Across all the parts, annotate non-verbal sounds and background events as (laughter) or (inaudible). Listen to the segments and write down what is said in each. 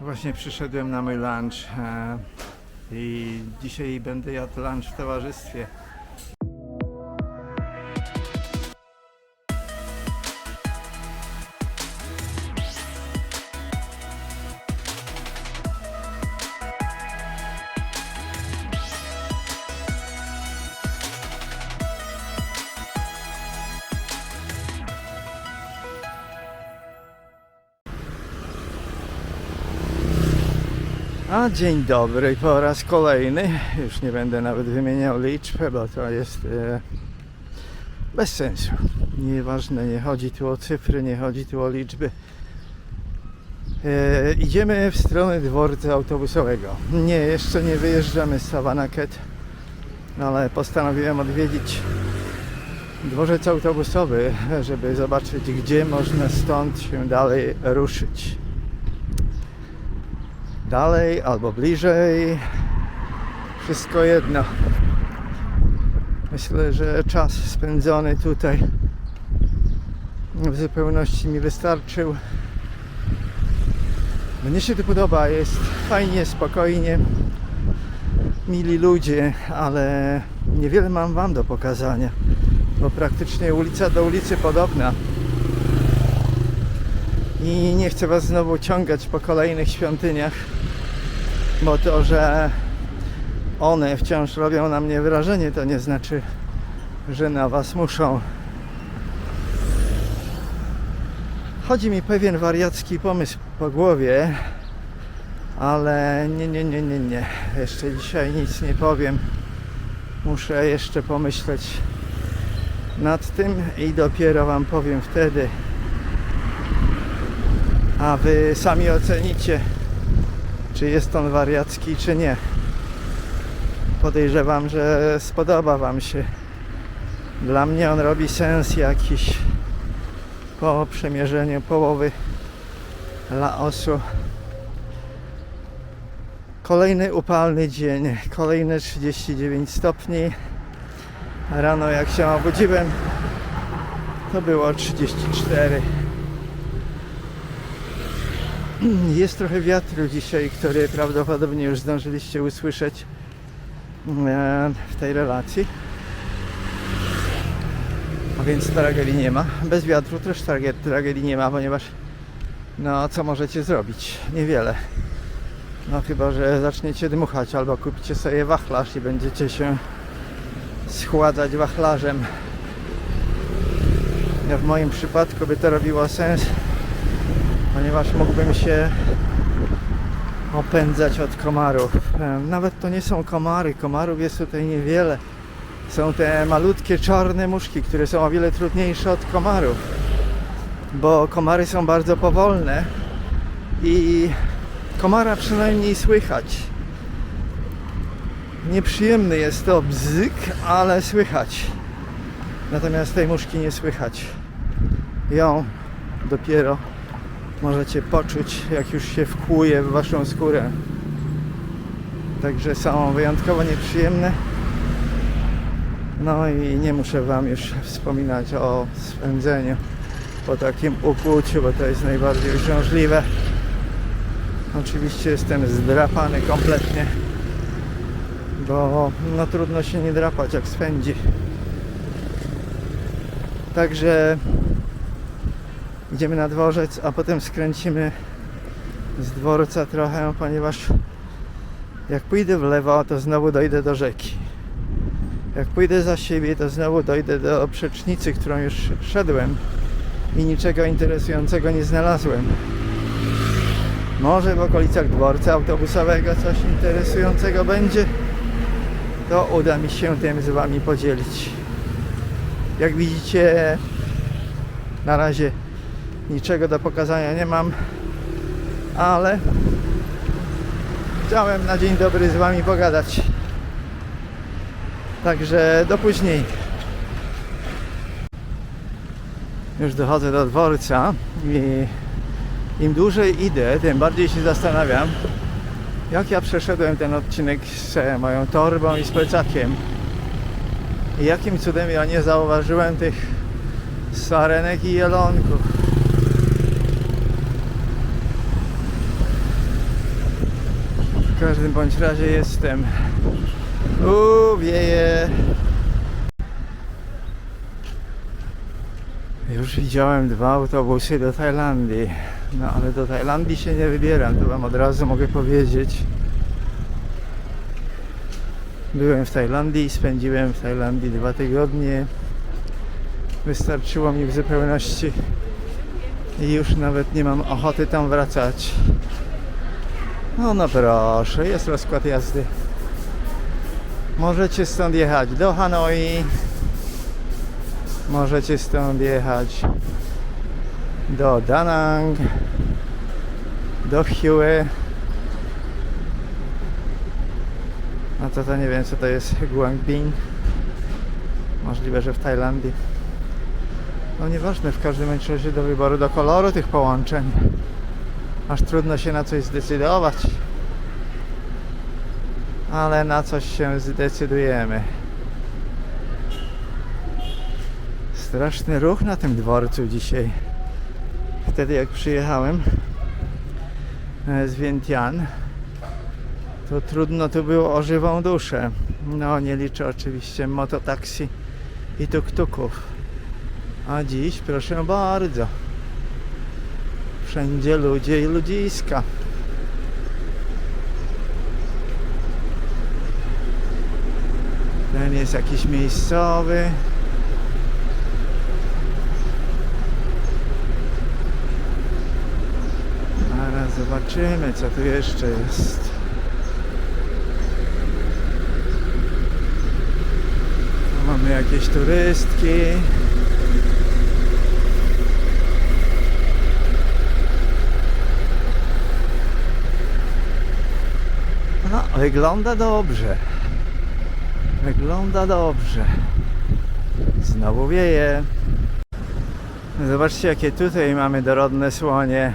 Właśnie przyszedłem na mój lunch e, i dzisiaj będę jadł lunch w towarzystwie. Dzień dobry po raz kolejny. Już nie będę nawet wymieniał liczb, bo to jest e, bez sensu. Nieważne, nie chodzi tu o cyfry, nie chodzi tu o liczby. E, idziemy w stronę dworca autobusowego. Nie, jeszcze nie wyjeżdżamy z Savanaket, ale postanowiłem odwiedzić dworzec autobusowy, żeby zobaczyć, gdzie można stąd się dalej ruszyć dalej albo bliżej. Wszystko jedno. Myślę, że czas spędzony tutaj w zupełności mi wystarczył. Mnie się to podoba, jest fajnie, spokojnie, mili ludzie, ale niewiele mam Wam do pokazania, bo praktycznie ulica do ulicy podobna. I nie chcę Was znowu ciągać po kolejnych świątyniach, bo to, że one wciąż robią na mnie wrażenie, to nie znaczy, że na Was muszą. Chodzi mi pewien wariacki pomysł po głowie, ale nie, nie, nie, nie, nie. Jeszcze dzisiaj nic nie powiem. Muszę jeszcze pomyśleć nad tym i dopiero Wam powiem wtedy a wy sami ocenicie, czy jest on wariacki, czy nie. Podejrzewam, że spodoba Wam się. Dla mnie on robi sens jakiś po przemierzeniu połowy Laosu. Kolejny upalny dzień, kolejne 39 stopni. Rano jak się obudziłem, to było 34. (clears throat) Jest trochę wiatru dzisiaj, który prawdopodobnie już zdążyliście usłyszeć e, w tej relacji. A więc tragedii nie ma. Bez wiatru też trage- tragedii nie ma, ponieważ no co możecie zrobić? Niewiele. No chyba, że zaczniecie dmuchać albo kupicie sobie wachlarz i będziecie się schładzać wachlarzem. W moim przypadku by to robiło sens ponieważ mógłbym się opędzać od komarów. E, Nawet to nie są komary, komarów jest tutaj niewiele. Są te malutkie czarne muszki, które są o wiele trudniejsze od komarów, bo komary są bardzo powolne i komara przynajmniej słychać. Nieprzyjemny jest to bzyk, ale słychać. Natomiast tej muszki nie słychać. Ją dopiero możecie poczuć, jak już się wkłuje w waszą skórę. Także są wyjątkowo nieprzyjemne. No i nie muszę wam już wspominać o spędzeniu po takim ukłuciu, bo to jest najbardziej uciążliwe. Oczywiście jestem zdrapany kompletnie, bo no trudno się nie drapać jak spędzi. Także idziemy na dworzec, a potem skręcimy z dworca trochę, ponieważ jak pójdę w lewo, to znowu dojdę do rzeki. Jak pójdę za siebie, to znowu dojdę do przecznicy, którą już szedłem i niczego interesującego nie znalazłem. Może w okolicach dworca autobusowego coś interesującego będzie, to uda mi się tym z Wami podzielić. Jak widzicie, na razie niczego do pokazania nie mam, ale chciałem na dzień dobry z Wami pogadać. Także do później. Już dochodzę do dworca i im dłużej idę, tym bardziej się zastanawiam, jak ja przeszedłem ten odcinek z e, moją torbą i z plecakiem. I jakim cudem ja nie zauważyłem tych sarenek i jelonków. Każdym bądź razie jestem. Uuu, wieje. Już widziałem dwa autobusy do Tajlandii. No ale do Tajlandii się nie wybieram, to wam od razu mogę powiedzieć. Byłem w Tajlandii spędziłem w Tajlandii dwa tygodnie. Wystarczyło mi w zupełności i już nawet nie mam ochoty tam wracać. No no proszę, jest rozkład jazdy. Możecie stąd jechać do Hanoi. Możecie stąd jechać do Da Nang, do Hue. A to to nie wiem co to jest Guangbin. Możliwe, że w Tajlandii. No nieważne, w każdym razie do wyboru, do koloru tych połączeń. Aż trudno się na coś zdecydować. Ale na coś się zdecydujemy. Straszny ruch na tym dworcu dzisiaj. Wtedy jak przyjechałem e, z Vientiane, to trudno tu było o żywą duszę. No nie liczę oczywiście mototaksi i tuk-tuków. A dziś proszę bardzo. Wszędzie ludzie i ludziska. Ten jest jakiś miejscowy. Zaraz zobaczymy, co tu jeszcze jest. Mamy jakieś turystki. No, wygląda dobrze. Wygląda dobrze. Znowu wieje. Zobaczcie, jakie tutaj mamy dorodne słonie.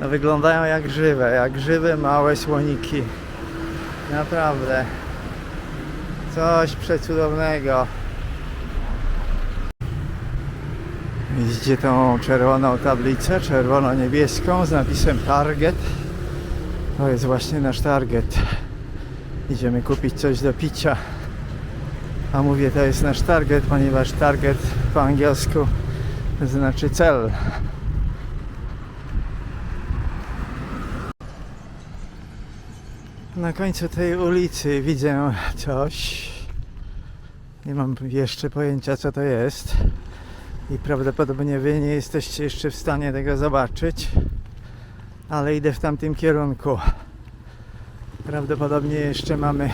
No, wyglądają jak żywe, jak żywe małe słoniki. Naprawdę. Coś przecudownego. Widzicie tą czerwoną tablicę, czerwono-niebieską z napisem Target. To jest właśnie nasz target. Idziemy kupić coś do picia. A mówię, to jest nasz target, ponieważ target po angielsku znaczy cel. Na końcu tej ulicy widzę coś. Nie mam jeszcze pojęcia, co to jest. I prawdopodobnie wy nie jesteście jeszcze w stanie tego zobaczyć ale idę w tamtym kierunku. Prawdopodobnie jeszcze mamy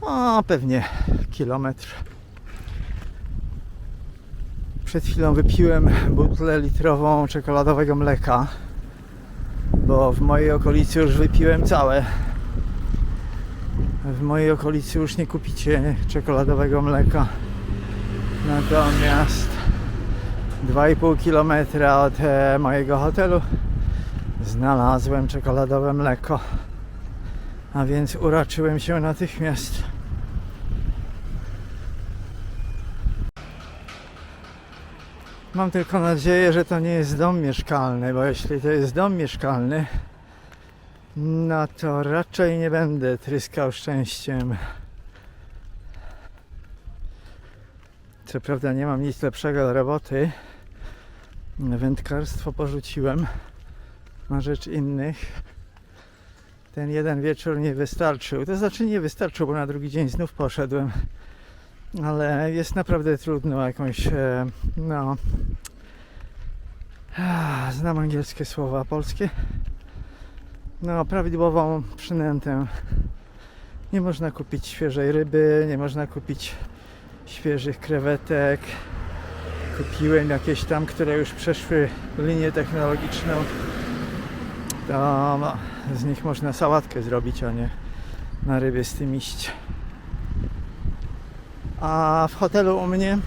o pewnie kilometr. Przed chwilą wypiłem butlę litrową czekoladowego mleka, bo w mojej okolicy już wypiłem całe. W mojej okolicy już nie kupicie czekoladowego mleka. Natomiast 2,5 km od e, mojego hotelu znalazłem czekoladowe mleko. A więc uraczyłem się natychmiast. Mam tylko nadzieję, że to nie jest dom mieszkalny, bo jeśli to jest dom mieszkalny, no to raczej nie będę tryskał szczęściem. Co prawda nie mam nic lepszego do roboty. Wędkarstwo porzuciłem na rzecz innych. Ten jeden wieczór nie wystarczył. To znaczy nie wystarczył, bo na drugi dzień znów poszedłem. Ale jest naprawdę trudno jakąś, e, no... ah, Znam angielskie słowa, polskie? No, prawidłową przynętę. Nie można kupić świeżej ryby, nie można kupić świeżych krewetek. Kupiłem jakieś tam, które już przeszły linię technologiczną. To z nich można sałatkę zrobić, a nie na rybie z tym iść. A w hotelu u mnie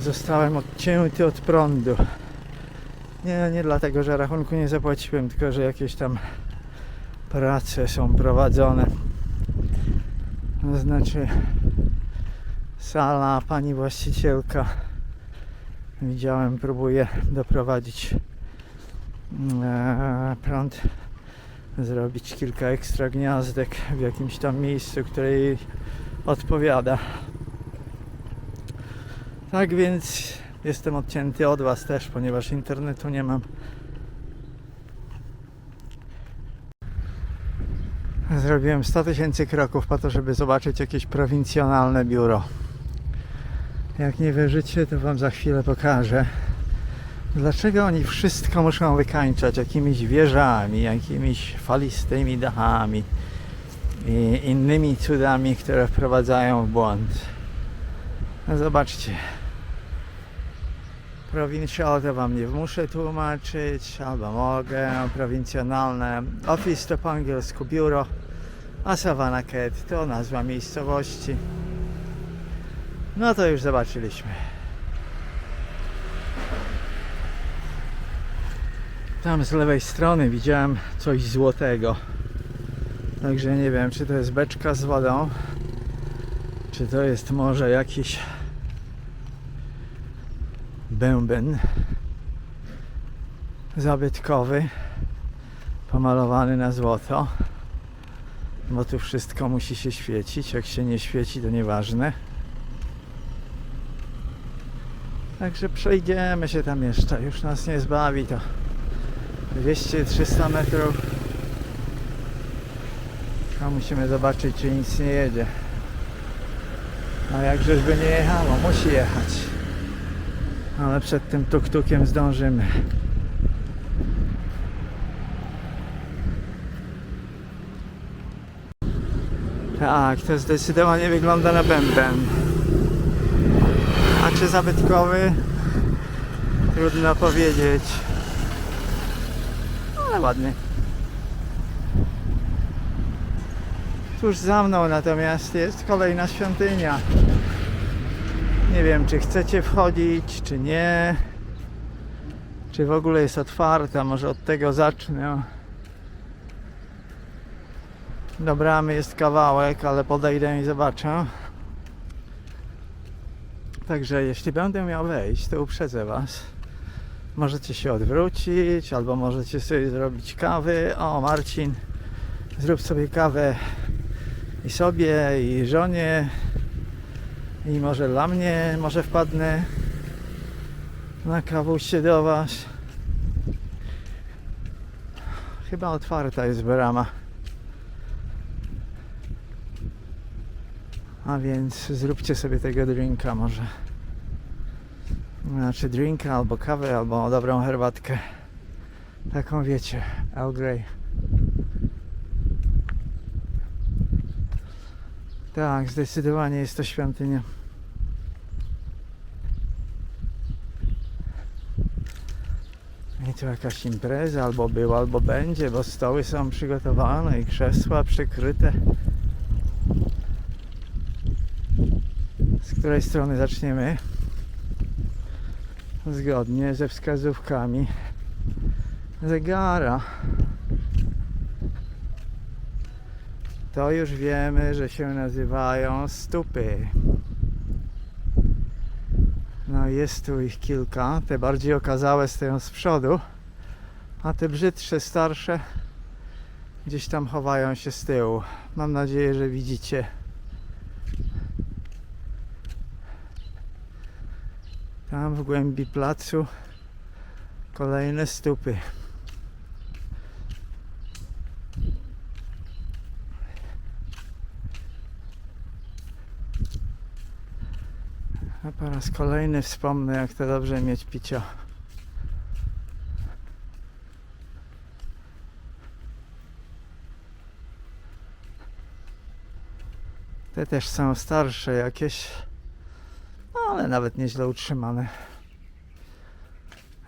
zostałem odcięty od prądu. Nie, nie dlatego, że rachunku nie zapłaciłem, tylko że jakieś tam prace są prowadzone. To znaczy sala, pani właścicielka widziałem, próbuje doprowadzić e, prąd, zrobić kilka ekstra gniazdek w jakimś tam miejscu, które jej odpowiada. Tak więc jestem odcięty od Was też, ponieważ internetu nie mam. Zrobiłem 100 tysięcy kroków po to, żeby zobaczyć jakieś prowincjonalne biuro. Jak nie wierzycie, to Wam za chwilę pokażę. Dlaczego oni wszystko muszą wykańczać jakimiś wieżami, jakimiś falistymi dachami i innymi cudami, które wprowadzają w błąd? No zobaczcie. Provincial to Wam nie muszę tłumaczyć, albo mogę. Prowincjonalne. Office to po angielsku biuro, a Savannah Cat to nazwa miejscowości. No to już zobaczyliśmy. Tam z lewej strony widziałem coś złotego. Także nie wiem, czy to jest beczka z wodą, czy to jest może jakiś bęben zabytkowy pomalowany na złoto. Bo tu wszystko musi się świecić. Jak się nie świeci, to nieważne. Także przejdziemy się tam jeszcze. Już nas nie zbawi to 200-300 metrów. A musimy zobaczyć, czy nic nie jedzie. A jakżeż by nie jechało, musi jechać. Ale przed tym tuk-tukiem zdążymy. Tak, to zdecydowanie wygląda na bęben. Czy zabytkowy? Trudno powiedzieć. Ale ładny. Tuż za mną natomiast jest kolejna świątynia. Nie wiem, czy chcecie wchodzić, czy nie. Czy w ogóle jest otwarta? Może od tego zacznę. Do bramy jest kawałek, ale podejdę i zobaczę. Także jeśli będę miał wejść, to uprzedzę Was. Możecie się odwrócić, albo możecie sobie zrobić kawy. O, Marcin, zrób sobie kawę i sobie, i żonie, i może dla mnie, może wpadnę na kawuście do Was. Chyba otwarta jest brama. A więc zróbcie sobie tego drinka może. Znaczy drinka, albo kawę, albo dobrą herbatkę. Taką wiecie, Earl Grey. Tak, zdecydowanie jest to świątynia. I tu jakaś impreza albo była, albo będzie, bo stoły są przygotowane i krzesła przykryte. Której strony zaczniemy? Zgodnie ze wskazówkami zegara. To już wiemy, że się nazywają stupy. No jest tu ich kilka. Te bardziej okazałe stoją z przodu, a te brzydsze, starsze gdzieś tam chowają się z tyłu. Mam nadzieję, że widzicie. Tam w głębi placu kolejne stupy. A po raz kolejny wspomnę, jak to dobrze mieć picia. Te też są starsze jakieś, ale nawet nieźle utrzymane.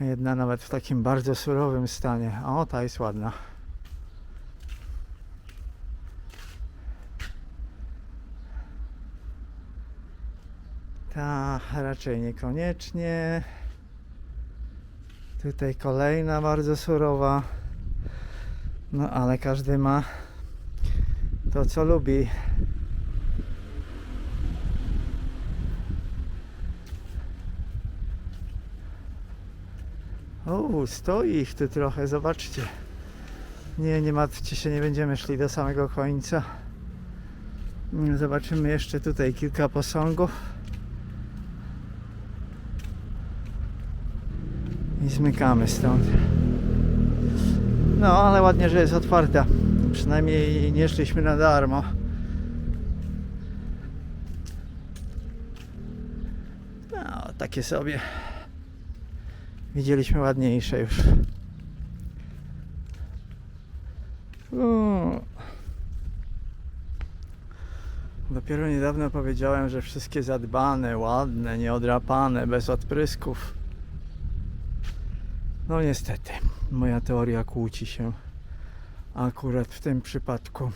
Jedna nawet w takim bardzo surowym stanie. O, ta jest ładna. Ta raczej niekoniecznie. Tutaj kolejna bardzo surowa. No ale każdy ma to co lubi. Stoi ich tu trochę, zobaczcie. Nie, nie martwcie się, nie będziemy szli do samego końca. Mm, Zobaczymy jeszcze tutaj kilka posągów. I zmykamy stąd. No, ale ładnie, że jest otwarta. Przynajmniej nie szliśmy na darmo. No, takie sobie. Widzieliśmy ładniejsze już. Uuu. Dopiero niedawno powiedziałem, że wszystkie zadbane, ładne, nieodrapane, bez odprysków. No niestety, moja teoria kłóci się akurat w tym przypadku.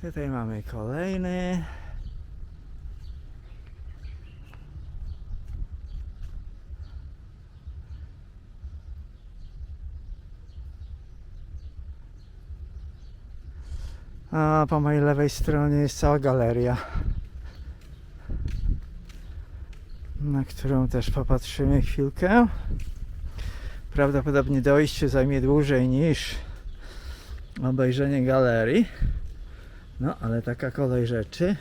Tutaj mamy kolejny. A po mojej lewej stronie jest cała galeria, na którą też popatrzymy chwilkę. Prawdopodobnie dojście zajmie dłużej niż obejrzenie galerii. No, ale taka kolej rzeczy.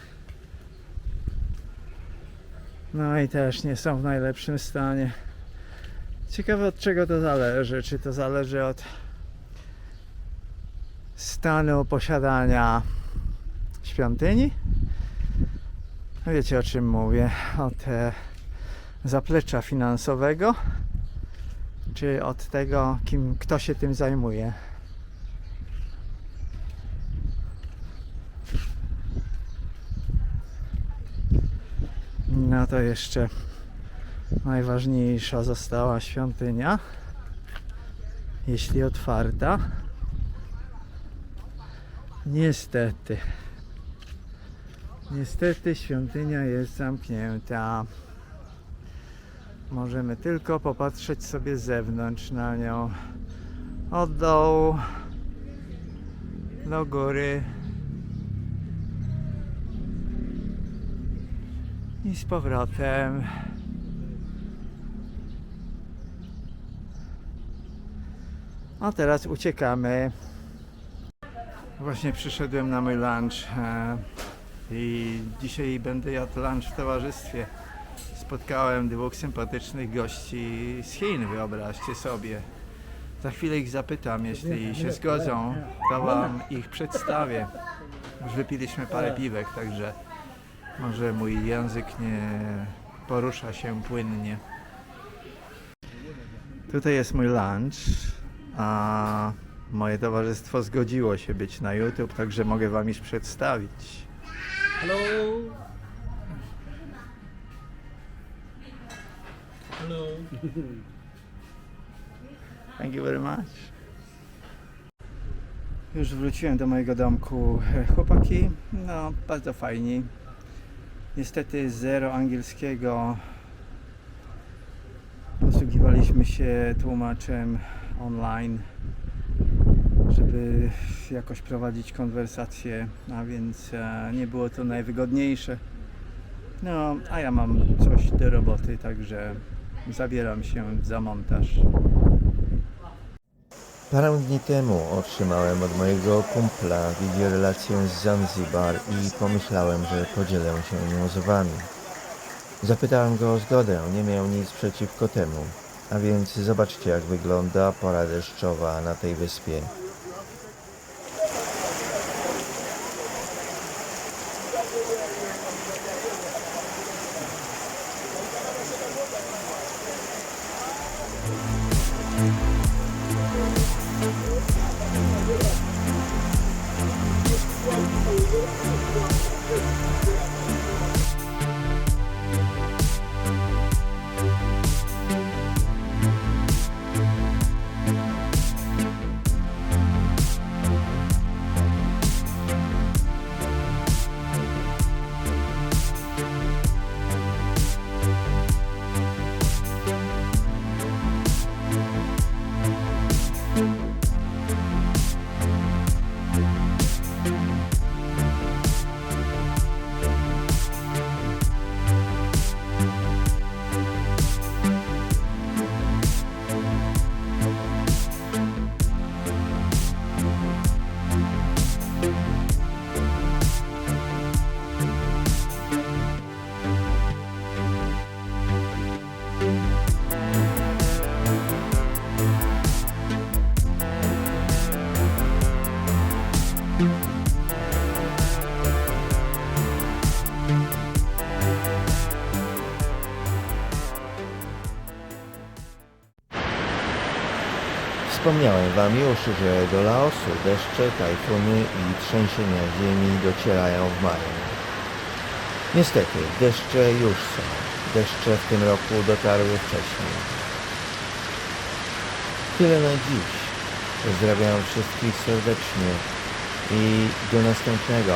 No i też nie są w najlepszym stanie. Ciekawe od czego to zależy. Czy to zależy od stanu posiadania świątyni? No Wiecie o czym mówię? Od zaplecza finansowego, czy od tego, kim, kto się tym zajmuje? No to jeszcze najważniejsza została świątynia. Jeśli otwarta. Niestety. Niestety świątynia jest zamknięta. Możemy tylko popatrzeć sobie z zewnątrz na nią. Od dołu do góry. I z powrotem. A teraz uciekamy. Właśnie przyszedłem na mój lunch e, i dzisiaj będę jadł lunch w towarzystwie. Spotkałem dwóch sympatycznych gości z Chin, wyobraźcie sobie. Za chwilę ich zapytam, jeśli się zgodzą, to wam ich przedstawię. Już wypiliśmy parę piwek, także może mój język nie porusza się płynnie. Tutaj jest mój lunch, a moje towarzystwo zgodziło się być na YouTube, także mogę wam już przedstawić. Hello. Hello. Thank you very much. Już wróciłem do mojego domku. Chłopaki, no bardzo fajni. Niestety zero angielskiego. Posługiwaliśmy się tłumaczem online, żeby jakoś prowadzić konwersację, a więc e, nie było to najwygodniejsze. No, a ja mam coś do roboty, także zabieram się za montaż. Parę dni temu otrzymałem od mojego kumpla wideorelację z Zanzibar i pomyślałem, że podzielę się nią z wami. Zapytałem go o zgodę, nie miał nic przeciwko temu. A więc zobaczcie jak wygląda pora deszczowa na tej wyspie. Wspomniałem Wam już, że do Laosu deszcze, tajfuny i trzęsienia ziemi docierają w maju. Niestety, deszcze już są. Deszcze w tym roku dotarły wcześniej. Tyle na dziś. Pozdrawiam wszystkich serdecznie i do następnego.